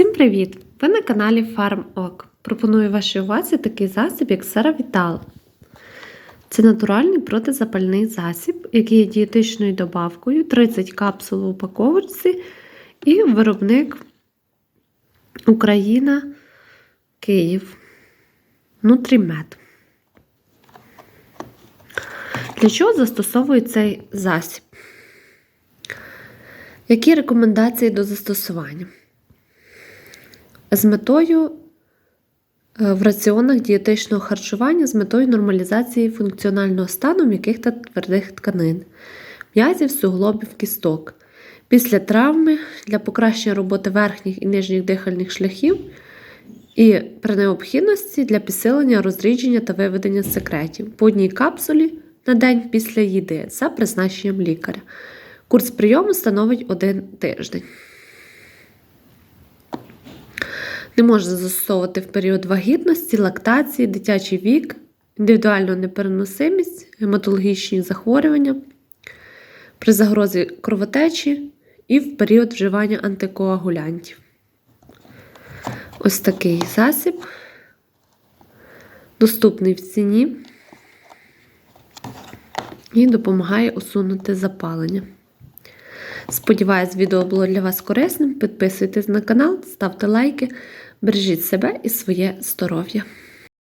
Всім привіт! Ви на каналі FarmOk. Пропоную вашій увазі такий засіб, як Саравітал. Це натуральний протизапальний засіб, який є дієтичною добавкою, 30 капсул у упаковочці і виробник Україна, Київ. Нутрімед. Для чого застосовують цей засіб? Які рекомендації до застосування? З метою е, в раціонах дієтичного харчування з метою нормалізації функціонального стану м'яких та твердих тканин, м'язів, суглобів, кісток. Після травми для покращення роботи верхніх і нижніх дихальних шляхів і при необхідності для підсилення розрідження та виведення секретів по одній капсулі на день після їди за призначенням лікаря. Курс прийому становить один тиждень. Не можна застосовувати в період вагітності, лактації, дитячий вік, індивідуальну непереносимість, гематологічні захворювання, при загрозі кровотечі і в період вживання антикоагулянтів. Ось такий засіб, доступний в ціні і допомагає усунути запалення. Сподіваюсь, відео було для вас корисним. Підписуйтесь на канал, ставте лайки, бережіть себе і своє здоров'я.